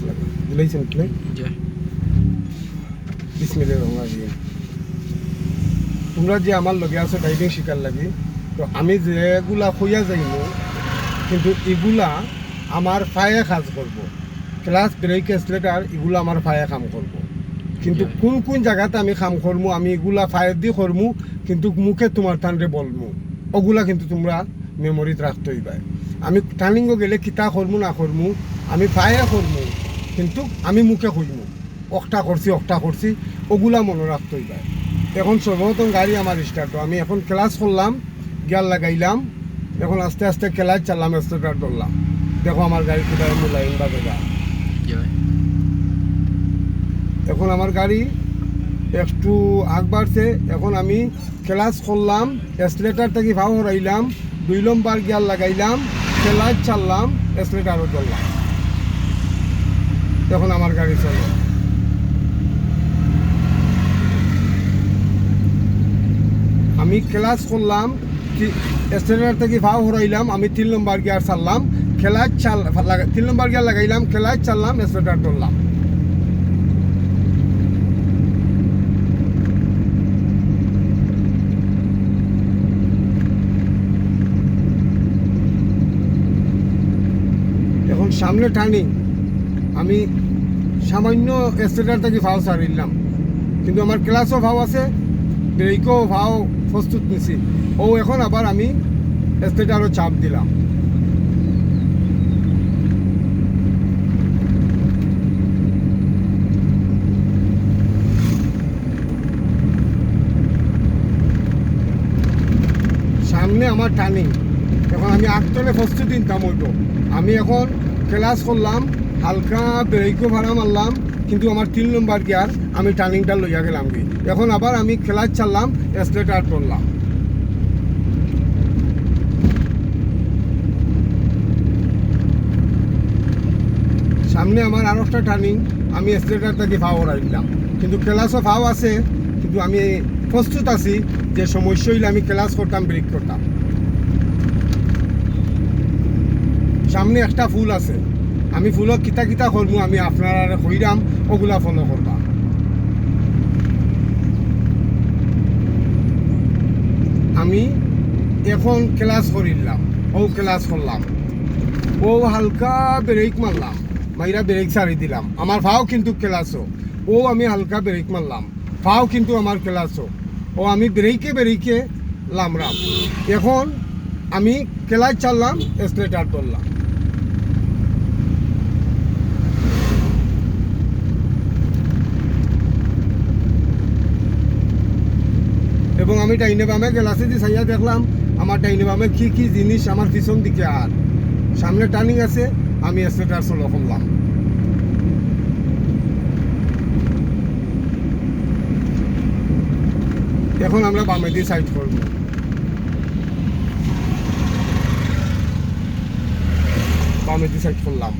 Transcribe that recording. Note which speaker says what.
Speaker 1: কি বিসমিল্লাহির তোমরা যে আমার লগে আছো ড্রাইভিং শিকার লাগি তো আমি যেগুলা হইয়া যাইমু কিন্তু এগুলা আমার পায়ে কাজ করব। ক্লাস ব্রেক এসলেটার এগুলো আমার পায়ে কাম করব। কিন্তু কোন কোন জায়গাতে আমি কাম করমু আমি এগুলা ফায়ার দিয়ে করমু কিন্তু মুখে তোমার টানরে বলমু। ওগুলা কিন্তু তোমরা মেমোরিত রাখতে হইবা আমি টার্নিংও গেলে কিতা করমু না করমু আমি পায়ে করমু। কিন্তু আমি মুখে কইমু। অকটা করছি অকটা করছি ওগুলা মনে রাখতে হইবা। এখন সর্বপ্রথম গাড়ি আমার স্টার্ট আমি এখন ক্লাস করলাম গিয়ার লাগাইলাম এখন আস্তে আস্তে ক্লাস চাললাম স্টার্টার ধরলাম দেখো আমার গাড়ি কোথায় লাইন বা বেগা এখন আমার গাড়ি একটু আগ বাড়ছে। এখন আমি ক্লাস করলাম এসলেটার থেকে ভাও হরাইলাম দুই লম্বার গিয়ার লাগাইলাম ক্লাস চাললাম এসলেটারও ধরলাম। গাড়ি চলে। আমি ক্লাস করলাম এসলেটার থেকে ভাও হরাইলাম, আমি তিন নম্বর গিয়ার চাললাম খেলা চাল তিন নম্বর গিয়ার লাগাইলাম খেলার চাললাম এসলেটার ধরলাম। এখন সামনে টার্নিং আমি সামান্য স্টেটার থেকে ভাও ছাড়িলাম কিন্তু আমার ক্লাসও ভাও আছে ব্রেকও ভাও প্রস্তুত নিছি। ও এখন আবার আমি স্টেটারও চাপ দিলাম। সামনে আমার টার্নিং এখন আমি আগতলে প্রস্তুতি নিতাম ওইটো। আমি এখন ক্লাস করলাম হালকা ব্রেকও ভাড়া মারলাম, কিন্তু আমার তিন নম্বর গিয়ার আমি টার্নিংটা লইয়া গেলাম কি এখন আবার আমি ক্লাস চাললাম এসলেটার করলাম। সামনে আমার আরও একটা টার্নিং আমি এসলেটার থেকে ভাও দিলাম। কিন্তু ক্লাসও ভাও আছে, কিন্তু আমি প্রস্তুত আছি যে সমস্যা হইলে আমি ক্লাস করতাম ব্রেক করতাম। সামনে একটা ফুল আছে। আমি ফুলক কিতা কিতা করব আমি আপনারা কইরাম ওগুলা ফলো করবা আমি এখন ক্লাস করিলাম ও ক্লাস করলাম ও হালকা ব্রেক মারলাম মাইরা ব্রেক ছাড়ি দিলাম। আমার ভাও কিন্তু ক্লাসও ও। আমি হালকা ব্রেক মারলাম ভাও কিন্তু আমার ক্লাসও ও। আমি ব্রেকে ব্রেকে লামরাম এখন আমি ক্লাস চাললাম স্ট্রেটার ধরলাম এবং আমি ডাইনে বামে গ্লাসে দিয়ে সাইয়া দেখলাম, আমার ডাইনে বামে কি কি জিনিস আমার পিছন দিকে আর। সামনে টার্নিং আছে, আমি স্ট্রেটার চলো করলাম এখন আমরা বামে দিয়ে সাইড করব। বামে দিয়ে সাইড করলাম।